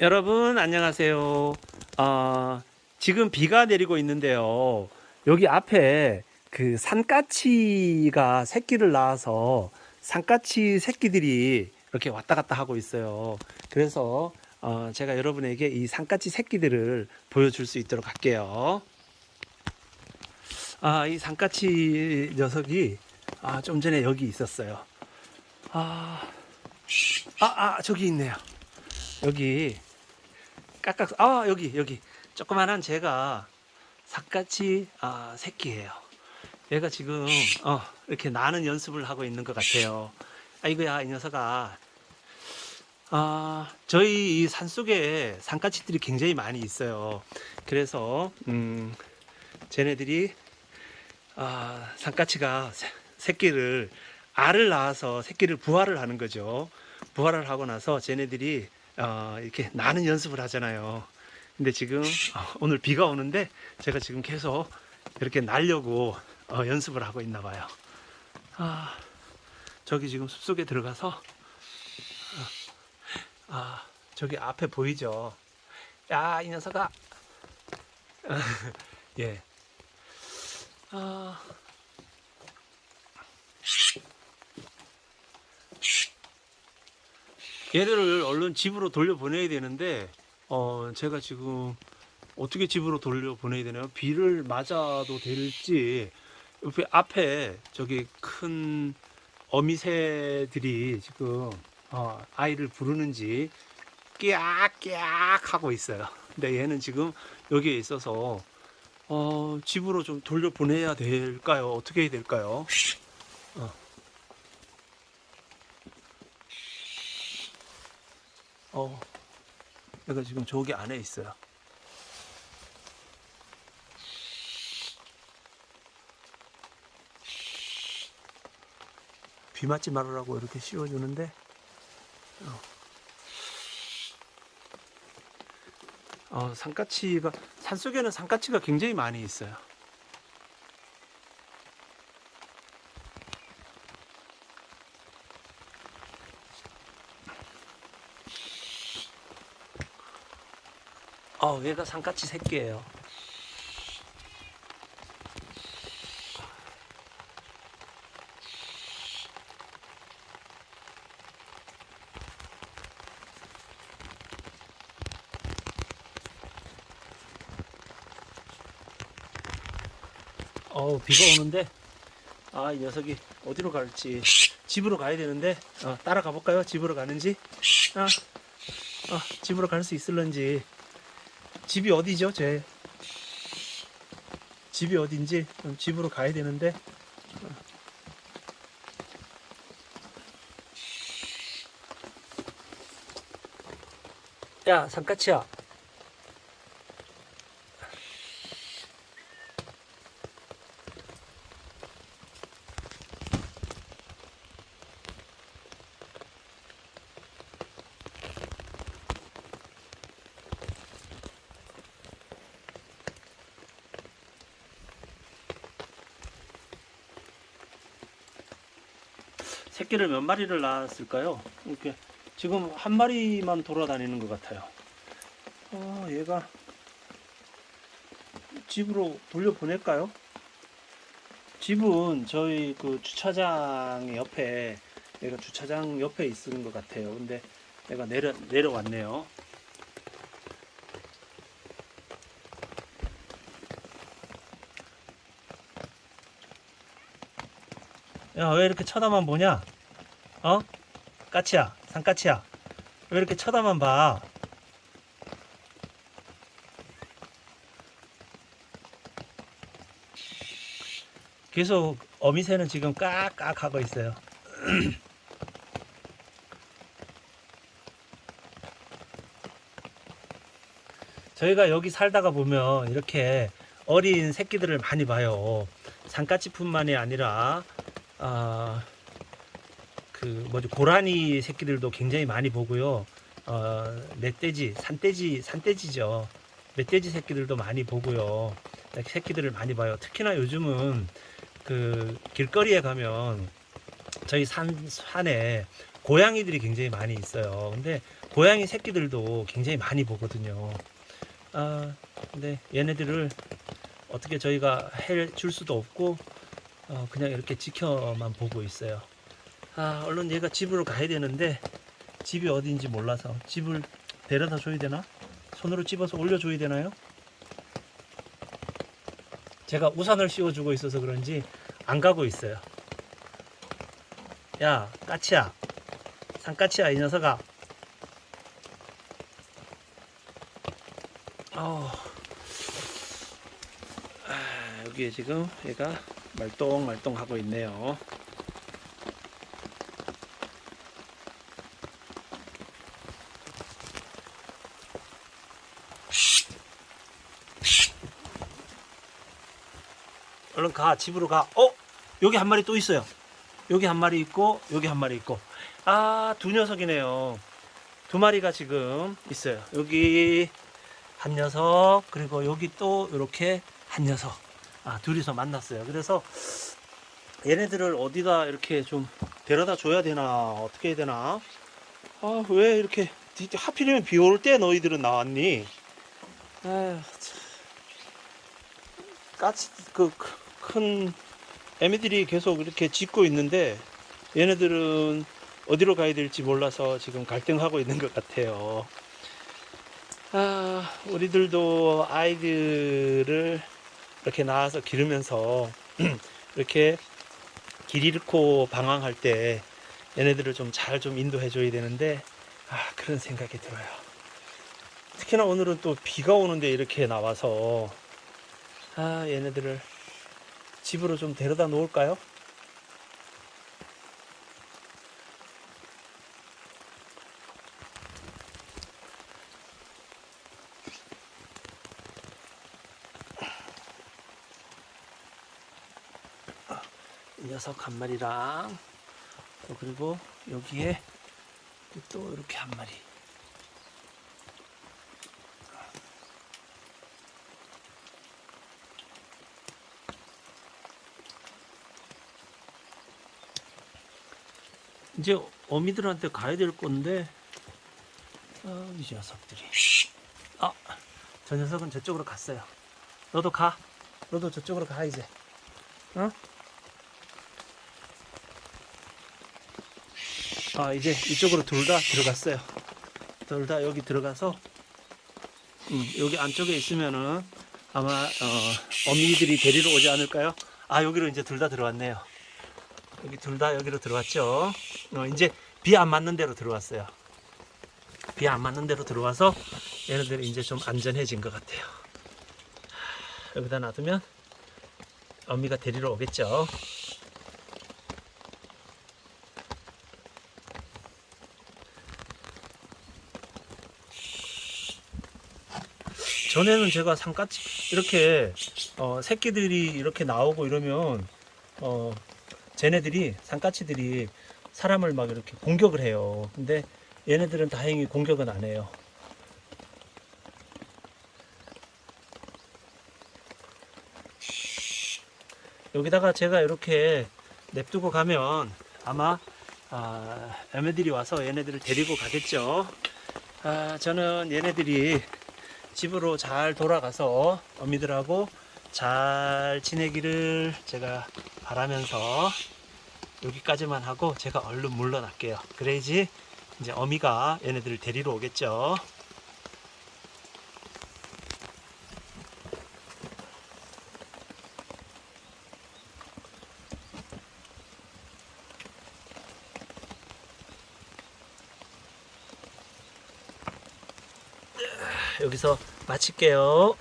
여러분 안녕하세요. 어, 지금 비가 내리고 있는데요. 여기 앞에 그 산까치가 새끼를 낳아서 산까치 새끼들이 이렇게 왔다 갔다 하고 있어요. 그래서 어, 제가 여러분에게 이 산까치 새끼들을 보여줄 수 있도록 할게요. 아, 이 산까치 녀석이 아, 좀 전에 여기 있었어요. 아, 아, 아, 저기 있네요. 여기 깍깍 아 여기 여기 조그만한 제가 삭같이 아 새끼예요. 얘가 지금 어 이렇게 나는 연습을 하고 있는 것 같아요. 아이고야 이 녀석아. 아 저희 이 산속에 산까치들이 굉장히 많이 있어요. 그래서 음 쟤네들이 아 산까치가 새- 새끼를 알을 낳아서 새끼를 부화를 하는 거죠. 부화를 하고 나서 쟤네들이 어, 이렇게 나는 연습을 하잖아요. 근데 지금 어, 오늘 비가 오는데 제가 지금 계속 이렇게 날려고 어, 연습을 하고 있나 봐요. 아, 저기 지금 숲속에 들어가서 어, 아, 저기 앞에 보이죠? 야, 이 녀석아. 예. 아, 얘들을 얼른 집으로 돌려보내야 되는데 어 제가 지금 어떻게 집으로 돌려보내야 되나요? 비를 맞아도 될지 옆에 앞에 저기 큰 어미새들이 지금 어, 아이를 부르는지 깨악깨악 하고 있어요. 근데 얘는 지금 여기에 있어서 어, 집으로 좀 돌려보내야 될까요? 어떻게 해야 될까요? 어, 얘가 지금 저기 안에 있어요. 비 맞지 말으라고 이렇게 씌워주는데, 어, 어, 산까치가, 산 속에는 산까치가 굉장히 많이 있어요. 어, 얘가 산까치 새끼예요. 어, 비가 오는데 아, 이 녀석이 어디로 갈지 집으로 가야 되는데 어, 따라가 볼까요? 집으로 가는지? 아, 어, 집으로 갈 수 있을런지 집이 어디죠, 제? 집이 어딘지 음, 집으로 가야 되는데. 야, 산까치야. 새끼를 몇 마리를 낳았을까요? 이렇게 지금 한 마리만 돌아다니는 것 같아요. 어, 얘가 집으로 돌려보낼까요? 집은 저희 그 주차장 옆에 얘가 주차장 옆에 있는 것 같아요. 근데 얘가 내려 내려왔네요. 야, 왜 이렇게 쳐다만 보냐? 어? 까치야, 산까치야. 왜 이렇게 쳐다만 봐? 계속 어미새는 지금 깍깍 하고 있어요. 저희가 여기 살다가 보면 이렇게 어린 새끼들을 많이 봐요. 산까치뿐만이 아니라 아, 그 뭐지 고라니 새끼들도 굉장히 많이 보고요. 어, 멧돼지, 산돼지, 산돼지죠. 멧돼지 새끼들도 많이 보고요. 새끼들을 많이 봐요. 특히나 요즘은 그 길거리에 가면 저희 산 산에 고양이들이 굉장히 많이 있어요. 근데 고양이 새끼들도 굉장히 많이 보거든요. 아, 근데 얘네들을 어떻게 저희가 해줄 수도 없고 어, 그냥 이렇게 지켜만 보고 있어요. 아, 얼른 얘가 집으로 가야 되는데 집이 어디인지 몰라서 집을 데려다 줘야 되나? 손으로 집어서 올려줘야 되나요? 제가 우산을 씌워주고 있어서 그런지 안 가고 있어요. 야, 까치야. 산까치야, 이 녀석아. 어, 아, 여기에 지금 얘가 말똥말똥 하고 있네요. 얼른 가 집으로 가. 어 여기 한 마리 또 있어요. 여기 한 마리 있고 여기 한 마리 있고 아 두 녀석이네요. 두 마리가 지금 있어요. 여기 한 녀석 그리고 여기 또 이렇게 한 녀석 아 둘이서 만났어요. 그래서 얘네들을 어디다 이렇게 좀 데려다 줘야 되나 어떻게 해야 되나 아 왜 이렇게 디- 하필이면 비 올 때 너희들은 나왔니? 참. 까치 그큰 애미들이 계속 이렇게 짖고 있는데 얘네들은 어디로 가야 될지 몰라서 지금 갈등하고 있는 것 같아요. 아, 우리들도 아이들을 이렇게 낳아서 기르면서 이렇게 길 잃고 방황할 때 얘네들을 좀 잘 좀 인도해 줘야 되는데 아, 그런 생각이 들어요. 특히나 오늘은 또 비가 오는데 이렇게 나와서 아, 얘네들을 집으로 좀 데려다 놓을까요? 녀석 한 마리랑 또 그리고 여기에 또 이렇게 한 마리. 이제 어미들한테 가야 될 건데 아, 이 녀석들이. 아, 저 녀석은 저쪽으로 갔어요. 너도 가. 너도 저쪽으로 가 이제. 어? 아 이제 이쪽으로 둘 다 들어갔어요 둘 다 여기 들어가서 음, 여기 안쪽에 있으면은 아마 어, 어미들이 데리러 오지 않을까요? 아 여기로 이제 둘 다 들어왔네요 여기 둘 다 여기로 들어왔죠. 어, 이제 비 안 맞는 데로 들어왔어요. 비 안 맞는 데로 들어와서 얘네들이 이제 좀 안전해진 것 같아요. 하, 여기다 놔두면 어미가 데리러 오겠죠. 전에는 제가 산까치 이렇게 어, 새끼들이 이렇게 나오고 이러면 어, 쟤네들이 산까치들이 사람을 막 이렇게 공격을 해요. 근데 얘네들은 다행히 공격은 안 해요. 여기다가 제가 이렇게 냅두고 가면 아마 아, 애매들이 와서 얘네들을 데리고 가겠죠. 아, 저는 얘네들이 집으로 잘 돌아가서 어미들하고 잘 지내기를 제가 바라면서 여기까지만 하고 제가 얼른 물러날게요. 그래야지 이제 어미가 얘네들을 데리러 오겠죠. 여기서 마칠게요.